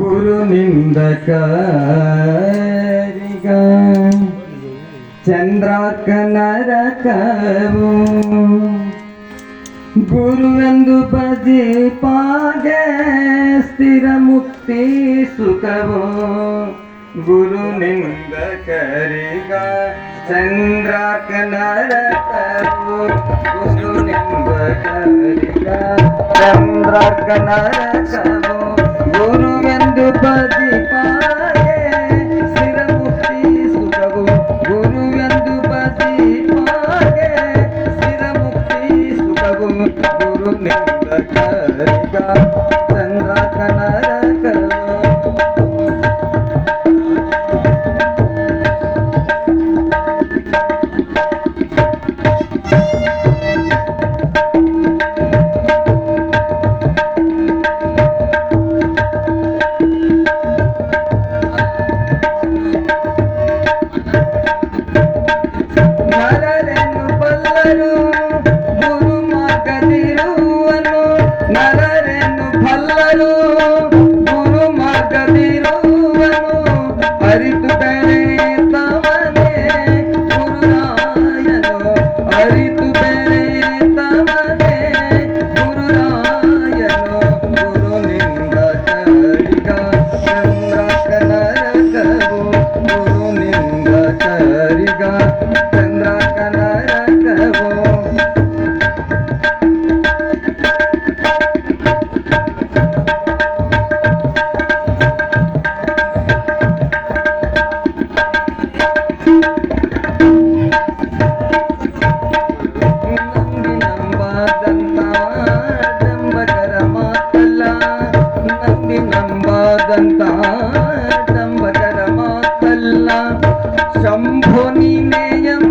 గురు నిందకారిగా చంద్రార్క నరకము గురువందు పది పాగే స్థిర ముక్తి సుఖము గురు నిందకరిగా చంద్రార్క నరకము గురు నిందకరిగా చంద్రార్క నరకము धोनी में यम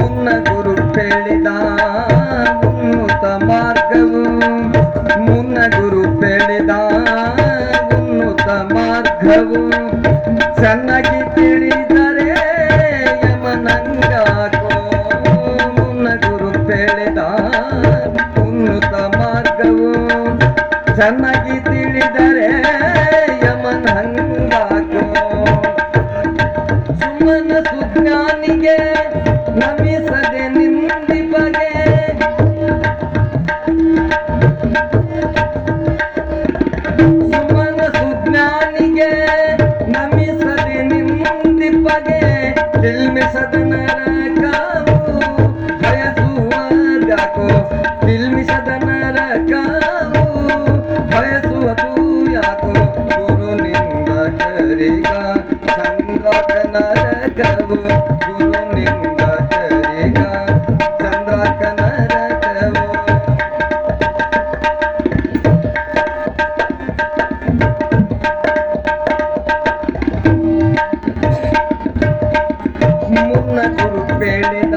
ಮುನ್ನ ಗುರು ಪೇಳಿದ ಉನ್ನತ ಮಾರ್ಗವು. ಮುನ್ನ ಗುರು ಪೇಳಿದ ಉನ್ನತ ಮಾರ್ಗವು. ಚೆನ್ನಾಗಿ ತಿಳಿದರೆ ಯಮನಂಗಾಕೋ ಮುನ್ನ ಗುರು ಪೇಳಿದ ಉನ್ನತ ಮಾರ್ಗವು. ಚೆನ್ನಾಗಿ ತಿಳಿದ ನಿಲ್ಮಿಸದನ ರಕಾವು ಬಯಸುವ ತೂಯಾಕೋ ಗುರು ನಿಂದ ಕರಿಗ ಚಂದ್ರಕನ ರಕವು ಗುರು ನಿಂದ ಕರಿಗ ಚಂದ್ರಕನ ರಕವು ಮುನ್ನ ಗುರು ಬೆಳೆದ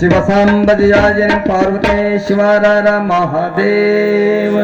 शिवसांबदियाजन पार्वते शिवारा महादेव